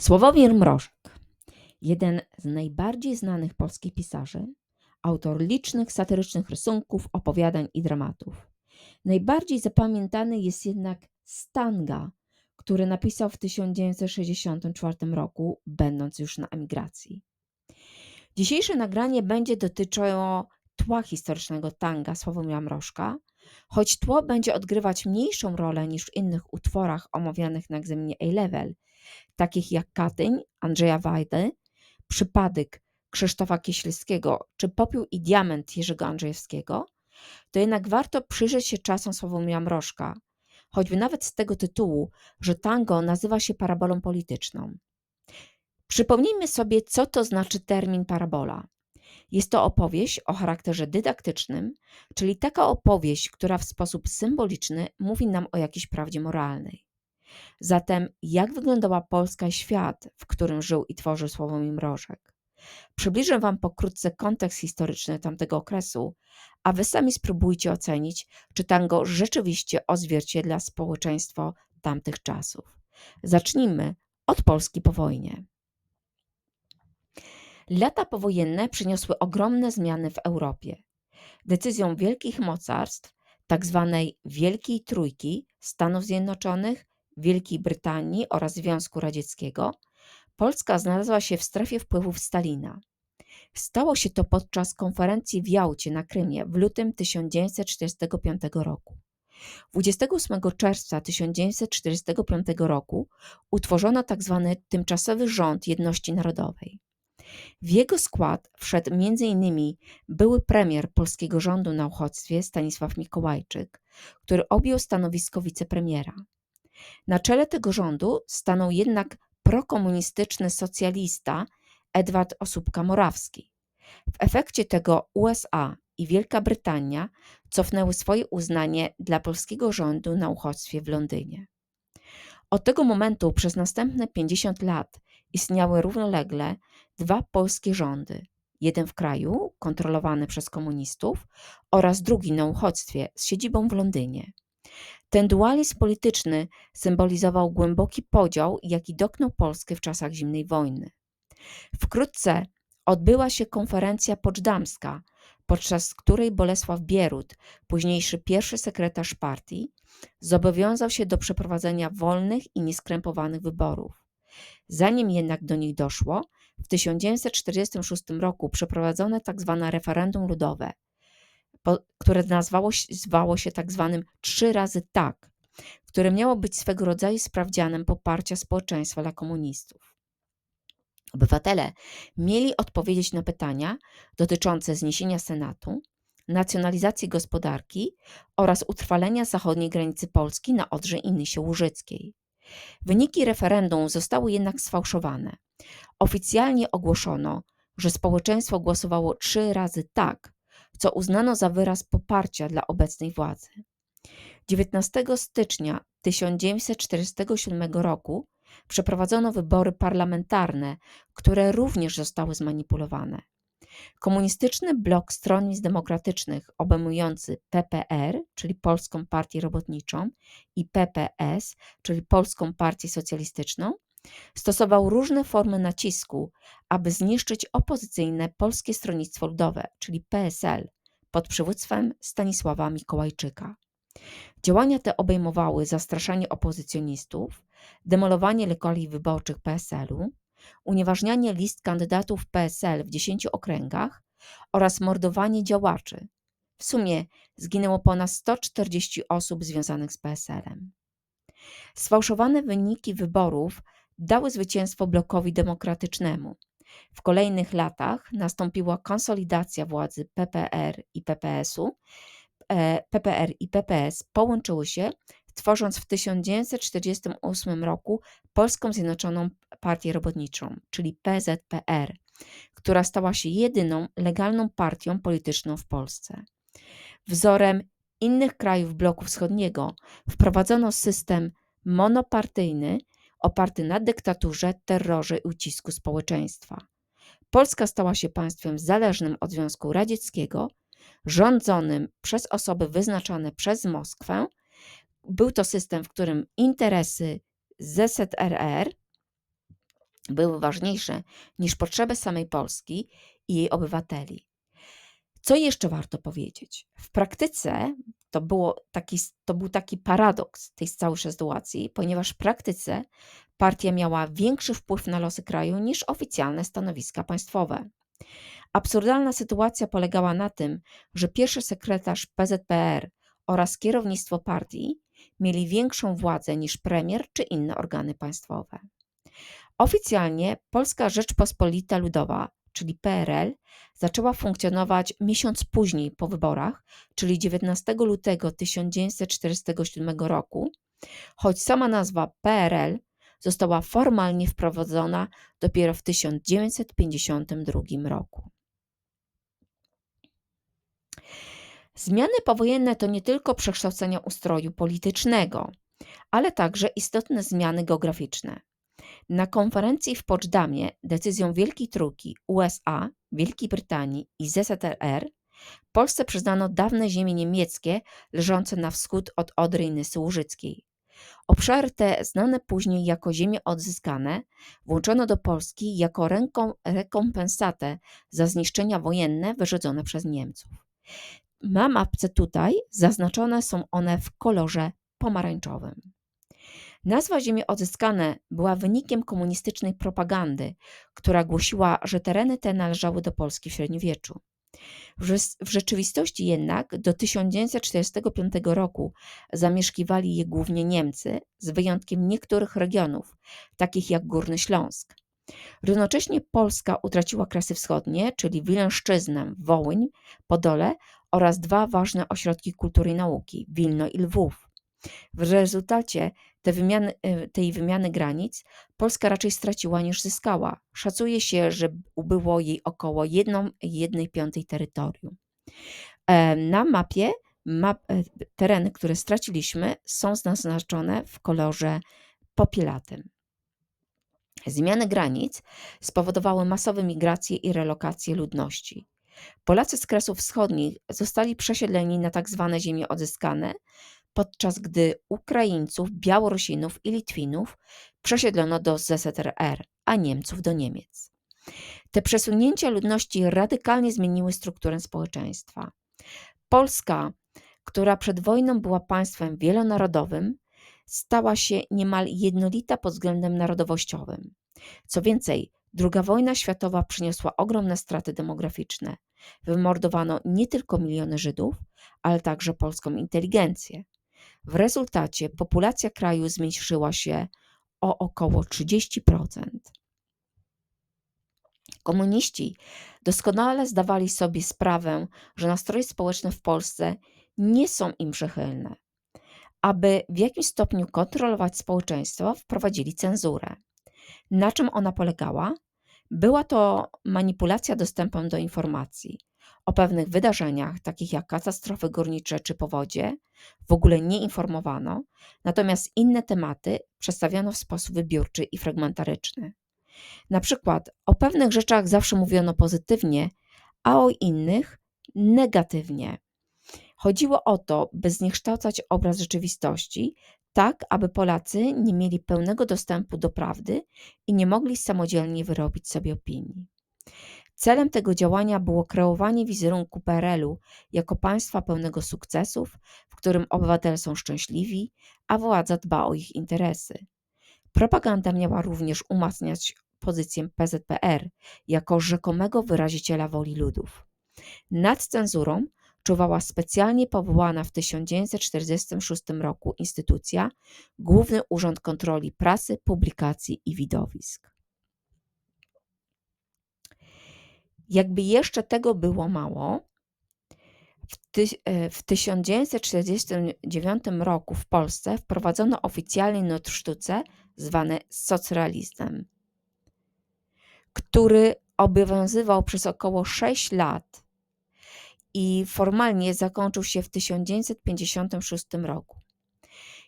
Sławomir Mrożek, jeden z najbardziej znanych polskich pisarzy, autor licznych satyrycznych rysunków, opowiadań i dramatów. Najbardziej zapamiętany jest jednak Stanga, który napisał w 1964 roku, będąc już na emigracji. Dzisiejsze nagranie będzie dotyczyło tła historycznego tanga Sławomira Mrożka, choć tło będzie odgrywać mniejszą rolę niż w innych utworach omawianych na egzaminie A-Level, takich jak Katyń Andrzeja Wajdy, Przypadek Krzysztofa Kieślskiego czy Popiół i Diament Jerzego Andrzejewskiego, to jednak warto przyjrzeć się czasom Sławomira Mrożka, choćby nawet z tego tytułu, że tango nazywa się parabolą polityczną. Przypomnijmy sobie, co to znaczy termin parabola. Jest to opowieść o charakterze dydaktycznym, czyli taka opowieść, która w sposób symboliczny mówi nam o jakiejś prawdzie moralnej. Zatem, jak wyglądała Polska i świat, w którym żył i tworzył Sławomir Mrożek? Przybliżę Wam pokrótce kontekst historyczny tamtego okresu, a Wy sami spróbujcie ocenić, czy tango rzeczywiście odzwierciedla społeczeństwo tamtych czasów. Zacznijmy od Polski po wojnie. Lata powojenne przyniosły ogromne zmiany w Europie. Decyzją wielkich mocarstw, tzw. Tak Wielkiej Trójki Stanów Zjednoczonych, Wielkiej Brytanii oraz Związku Radzieckiego, Polska znalazła się w strefie wpływów Stalina. Stało się to podczas konferencji w Jałcie na Krymie w lutym 1945 roku. 28 czerwca 1945 roku utworzono tzw. Tak tymczasowy rząd jedności narodowej. W jego skład wszedł m.in. były premier polskiego rządu na uchodźstwie Stanisław Mikołajczyk, który objął stanowisko wicepremiera. Na czele tego rządu stanął jednak prokomunistyczny socjalista Edward Osóbka-Morawski. W efekcie tego USA i Wielka Brytania cofnęły swoje uznanie dla polskiego rządu na uchodźstwie w Londynie. Od tego momentu przez następne 50 lat istniały równolegle dwa polskie rządy. Jeden w kraju, kontrolowany przez komunistów, oraz drugi na uchodźstwie z siedzibą w Londynie. Ten dualizm polityczny symbolizował głęboki podział, jaki dotknął Polskę w czasach zimnej wojny. Wkrótce odbyła się konferencja poczdamska, podczas której Bolesław Bierut, późniejszy pierwszy sekretarz partii, zobowiązał się do przeprowadzenia wolnych i nieskrępowanych wyborów. Zanim jednak do nich doszło, w 1946 roku przeprowadzono tzw. Tak referendum ludowe, które nazwało, zwało się tak zwanym trzy razy tak, które miało być swego rodzaju sprawdzianem poparcia społeczeństwa dla komunistów. Obywatele mieli odpowiedzieć na pytania dotyczące zniesienia Senatu, nacjonalizacji gospodarki oraz utrwalenia zachodniej granicy Polski na Odrze i Nysie Łużyckiej. Wyniki referendum zostały jednak sfałszowane. Oficjalnie ogłoszono, że społeczeństwo głosowało trzy razy tak, co uznano za wyraz poparcia dla obecnej władzy. 19 stycznia 1947 roku przeprowadzono wybory parlamentarne, które również zostały zmanipulowane. Komunistyczny blok stronnictw demokratycznych obejmujący PPR, czyli Polską Partię Robotniczą, i PPS, czyli Polską Partię Socjalistyczną, stosował różne formy nacisku, aby zniszczyć opozycyjne Polskie Stronnictwo Ludowe, czyli PSL, pod przywództwem Stanisława Mikołajczyka. Działania te obejmowały zastraszanie opozycjonistów, demolowanie lokali wyborczych PSL-u, unieważnianie list kandydatów PSL w 10 okręgach oraz mordowanie działaczy. W sumie zginęło ponad 140 osób związanych z PSL-em. Sfałszowane wyniki wyborów dały zwycięstwo blokowi demokratycznemu. W kolejnych latach nastąpiła konsolidacja władzy PPR i PPS-u. E, PPR i PPS połączyły się, tworząc w 1948 roku Polską Zjednoczoną Partię Robotniczą, czyli PZPR, która stała się jedyną legalną partią polityczną w Polsce. Wzorem innych krajów bloku wschodniego wprowadzono system monopartyjny, oparty na dyktaturze, terrorze i ucisku społeczeństwa. Polska stała się państwem zależnym od Związku Radzieckiego, rządzonym przez osoby wyznaczane przez Moskwę. Był to system, w którym interesy ZSRR były ważniejsze niż potrzeby samej Polski i jej obywateli. Co jeszcze warto powiedzieć? W praktyce to, było taki, to był taki paradoks tej całej sytuacji, ponieważ w praktyce partia miała większy wpływ na losy kraju niż oficjalne stanowiska państwowe. Absurdalna sytuacja polegała na tym, że pierwszy sekretarz PZPR oraz kierownictwo partii mieli większą władzę niż premier czy inne organy państwowe. Oficjalnie Polska Rzeczpospolita Ludowa, czyli PRL, zaczęła funkcjonować miesiąc później po wyborach, czyli 19 lutego 1947 roku, choć sama nazwa PRL została formalnie wprowadzona dopiero w 1952 roku. Zmiany powojenne to nie tylko przekształcenia ustroju politycznego, ale także istotne zmiany geograficzne. Na konferencji w Poczdamie decyzją Wielkiej Trójki USA, Wielkiej Brytanii i ZSRR Polsce przyznano dawne ziemie niemieckie leżące na wschód od Odry Nysy Łużyckiej. Obszary te, znane później jako ziemie odzyskane, włączono do Polski jako ręką, rekompensatę za zniszczenia wojenne wyrządzone przez Niemców. Na mapce tutaj zaznaczone są one w kolorze pomarańczowym. Nazwa Ziemie Odzyskane była wynikiem komunistycznej propagandy, która głosiła, że tereny te należały do Polski w średniowieczu. W rzeczywistości jednak do 1945 roku zamieszkiwali je głównie Niemcy, z wyjątkiem niektórych regionów, takich jak Górny Śląsk. Równocześnie Polska utraciła Kresy Wschodnie, czyli Wileńszczyznę, Wołyń, Podole oraz dwa ważne ośrodki kultury i nauki Wilno i Lwów. W rezultacie te wymiany, e, tej wymiany granic Polska raczej straciła niż zyskała. Szacuje się, że ubyło jej około 1 piątej terytorium. E, na mapie map, e, tereny, które straciliśmy, są zaznaczone w kolorze popielatym. Zmiany granic spowodowały masowe migracje i relokacje ludności. Polacy z Kresów Wschodnich zostali przesiedleni na tzw. Tak ziemie odzyskane, podczas gdy Ukraińców, Białorusinów i Litwinów przesiedlono do ZSRR, a Niemców do Niemiec. Te przesunięcia ludności radykalnie zmieniły strukturę społeczeństwa. Polska, która przed wojną była państwem wielonarodowym, stała się niemal jednolita pod względem narodowościowym. Co więcej, II wojna światowa przyniosła ogromne straty demograficzne. Wymordowano nie tylko miliony Żydów, ale także polską inteligencję. W rezultacie populacja kraju zmniejszyła się o około 30%. Komuniści doskonale zdawali sobie sprawę, że nastroje społeczne w Polsce nie są im przychylne. Aby w jakimś stopniu kontrolować społeczeństwo, wprowadzili cenzurę. Na czym ona polegała? Była to manipulacja dostępem do informacji. O pewnych wydarzeniach, takich jak katastrofy górnicze czy powodzie, w ogóle nie informowano, natomiast inne tematy przedstawiono w sposób wybiórczy i fragmentaryczny. Na przykład o pewnych rzeczach zawsze mówiono pozytywnie, a o innych negatywnie. Chodziło o to, by zniekształcać obraz rzeczywistości, tak aby Polacy nie mieli pełnego dostępu do prawdy i nie mogli samodzielnie wyrobić sobie opinii. Celem tego działania było kreowanie wizerunku PRL-u jako państwa pełnego sukcesów, w którym obywatele są szczęśliwi, a władza dba o ich interesy. Propaganda miała również umacniać pozycję PZPR jako rzekomego wyraziciela woli ludów. Nad cenzurą czuwała specjalnie powołana w 1946 roku instytucja Główny Urząd Kontroli Prasy, Publikacji i Widowisk. Jakby jeszcze tego było mało, w, ty, e, w 1949 roku w Polsce wprowadzono oficjalnie not sztuce zwane socrealizmem, który obowiązywał przez około 6 lat i formalnie zakończył się w 1956 roku.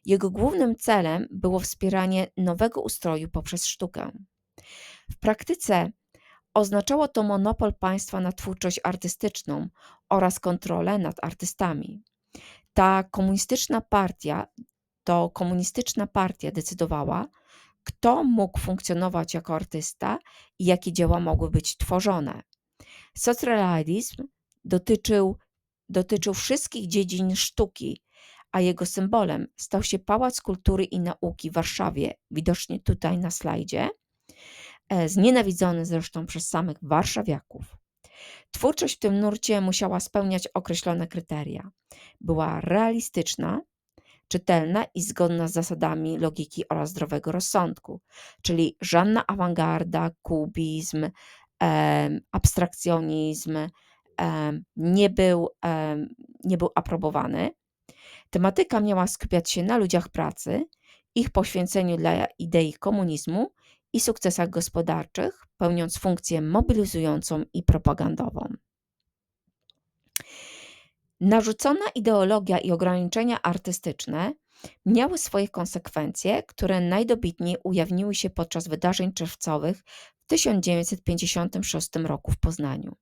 Jego głównym celem było wspieranie nowego ustroju poprzez sztukę. W praktyce oznaczało to monopol państwa na twórczość artystyczną oraz kontrolę nad artystami. Ta komunistyczna partia to komunistyczna partia decydowała, kto mógł funkcjonować jako artysta i jakie dzieła mogły być tworzone. Socrealizm dotyczył, dotyczył wszystkich dziedzin sztuki, a jego symbolem stał się Pałac Kultury i Nauki w Warszawie, widocznie tutaj na slajdzie, znienawidzony zresztą przez samych warszawiaków. Twórczość w tym nurcie musiała spełniać określone kryteria. Była realistyczna, czytelna i zgodna z zasadami logiki oraz zdrowego rozsądku, czyli żadna awangarda, kubizm, abstrakcjonizm nie, był, nie był aprobowany. Tematyka miała skupiać się na ludziach pracy, ich poświęceniu dla idei komunizmu i sukcesach gospodarczych, pełniąc funkcję mobilizującą i propagandową. Narzucona ideologia i ograniczenia artystyczne miały swoje konsekwencje, które najdobitniej ujawniły się podczas wydarzeń czerwcowych w 1956 roku w Poznaniu.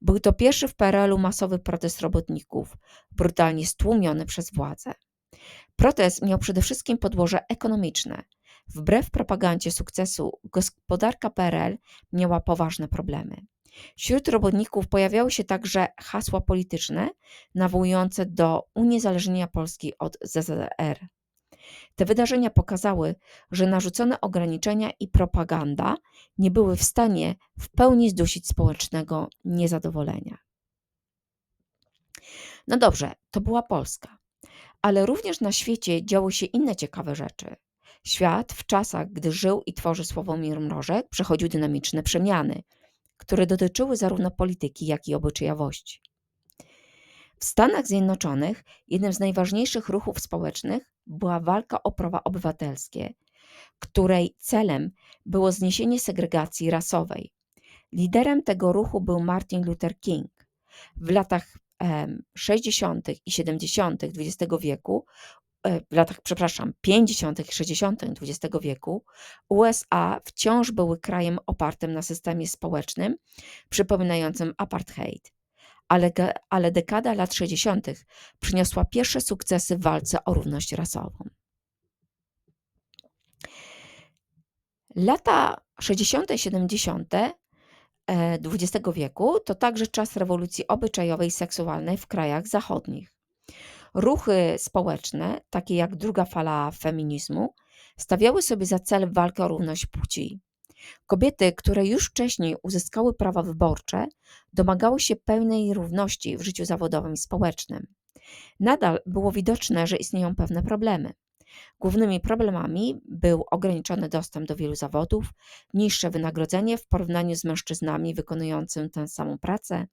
Był to pierwszy w PRL-u masowy protest robotników, brutalnie stłumiony przez władze. Protest miał przede wszystkim podłoże ekonomiczne. Wbrew propagandzie sukcesu, gospodarka PRL miała poważne problemy. Wśród robotników pojawiały się także hasła polityczne nawołujące do uniezależnienia Polski od ZZR. Te wydarzenia pokazały, że narzucone ograniczenia i propaganda nie były w stanie w pełni zdusić społecznego niezadowolenia. No dobrze, to była Polska, ale również na świecie działy się inne ciekawe rzeczy. Świat w czasach, gdy żył i tworzył Sławomir Mrożek, przechodził dynamiczne przemiany, które dotyczyły zarówno polityki, jak i obyczajowości. W Stanach Zjednoczonych jednym z najważniejszych ruchów społecznych była walka o prawa obywatelskie, której celem było zniesienie segregacji rasowej. Liderem tego ruchu był Martin Luther King. W latach 60. i 70. XX wieku, w latach, przepraszam, 50. i 60. XX wieku, USA wciąż były krajem opartym na systemie społecznym, przypominającym apartheid ale, ale dekada lat 60. przyniosła pierwsze sukcesy w walce o równość rasową. Lata 60. i 70. XX wieku to także czas rewolucji obyczajowej i seksualnej w krajach zachodnich. Ruchy społeczne, takie jak druga fala feminizmu, stawiały sobie za cel walkę o równość płci. Kobiety, które już wcześniej uzyskały prawa wyborcze, domagały się pełnej równości w życiu zawodowym i społecznym. Nadal było widoczne, że istnieją pewne problemy. Głównymi problemami był ograniczony dostęp do wielu zawodów, niższe wynagrodzenie w porównaniu z mężczyznami wykonującymi tę samą pracę,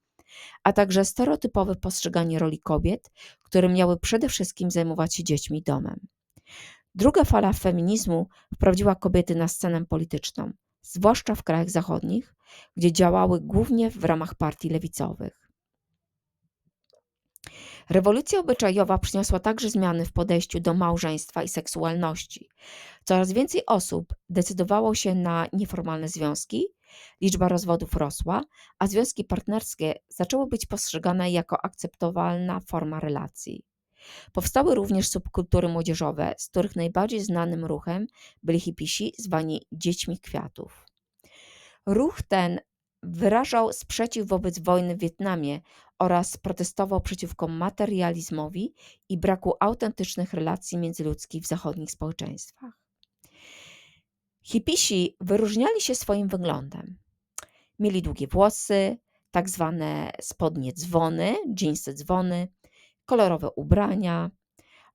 a także stereotypowe postrzeganie roli kobiet, które miały przede wszystkim zajmować się dziećmi i domem. Druga fala feminizmu wprowadziła kobiety na scenę polityczną zwłaszcza w krajach zachodnich, gdzie działały głównie w ramach partii lewicowych. Rewolucja obyczajowa przyniosła także zmiany w podejściu do małżeństwa i seksualności. Coraz więcej osób decydowało się na nieformalne związki, liczba rozwodów rosła, a związki partnerskie zaczęły być postrzegane jako akceptowalna forma relacji. Powstały również subkultury młodzieżowe, z których najbardziej znanym ruchem byli hipisi zwani dziećmi kwiatów. Ruch ten wyrażał sprzeciw wobec wojny w Wietnamie oraz protestował przeciwko materializmowi i braku autentycznych relacji międzyludzkich w zachodnich społeczeństwach. Hipisi wyróżniali się swoim wyglądem. Mieli długie włosy, tak zwane spodnie dzwony, dżinsy dzwony, kolorowe ubrania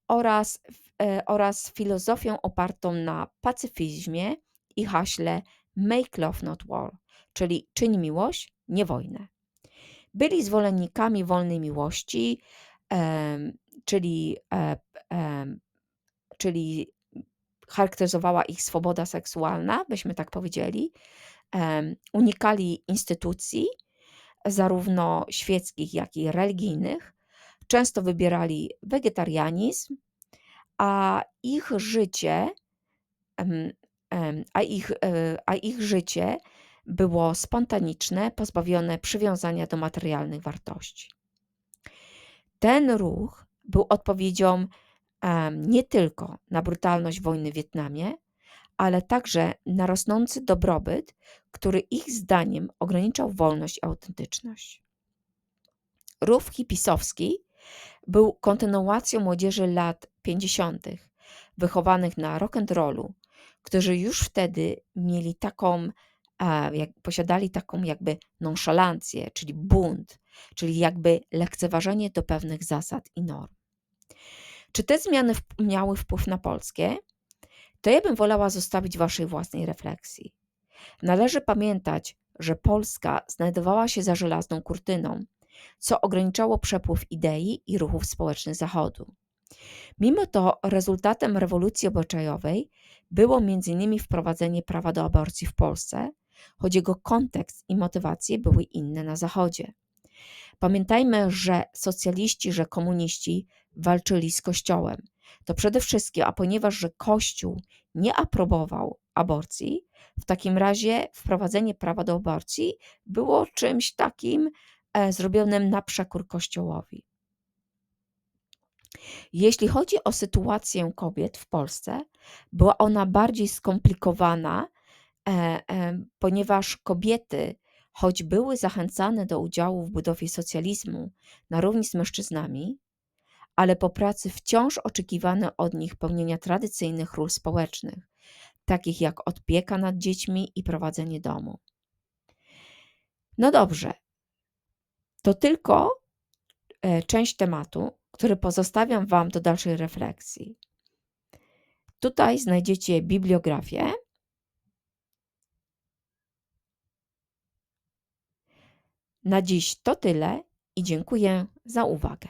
oraz, e, oraz filozofią opartą na pacyfizmie i haśle Make Love Not War, czyli czyń miłość, nie wojnę. Byli zwolennikami wolnej miłości, czyli, e, czyli charakteryzowała ich swoboda seksualna, byśmy tak powiedzieli. unikali instytucji, zarówno świeckich, jak i religijnych, Często wybierali wegetarianizm, a ich życie, a ich, e, a ich życie było spontaniczne, pozbawione przywiązania do materialnych wartości. Ten ruch był odpowiedzią nie tylko na brutalność wojny w Wietnamie, ale także na rosnący dobrobyt, który ich zdaniem ograniczał wolność i autentyczność. Ruch hipisowski był kontynuacją młodzieży lat 50., wychowanych na rock'n'rollu, którzy już wtedy mieli taką, jak, posiadali taką jakby nonszalancję, czyli bunt, czyli jakby lekceważenie do pewnych zasad i norm. Czy te zmiany miały wpływ na polskie? To ja bym wolała zostawić waszej własnej refleksji. Należy pamiętać, że Polska znajdowała się za żelazną kurtyną, co ograniczało przepływ idei i ruchów społecznych Zachodu. Mimo to rezultatem rewolucji obyczajowej było m.in. wprowadzenie prawa do aborcji w Polsce, choć jego kontekst i motywacje były inne na Zachodzie. Pamiętajmy, że socjaliści, że komuniści walczyli z Kościołem. To przede wszystkim, a ponieważ że Kościół nie aprobował aborcji, w takim razie wprowadzenie prawa do aborcji było czymś takim e, zrobionym na przekór Kościołowi. Jeśli chodzi o sytuację kobiet w Polsce, była ona bardziej skomplikowana, ponieważ kobiety, choć były zachęcane do udziału w budowie socjalizmu na równi z mężczyznami, ale po pracy wciąż oczekiwano od nich pełnienia tradycyjnych ról społecznych, takich jak opieka nad dziećmi i prowadzenie domu. No dobrze, to tylko e, część tematu, który pozostawiam Wam do dalszej refleksji. Tutaj znajdziecie bibliografię. Na dziś to tyle i dziękuję za uwagę.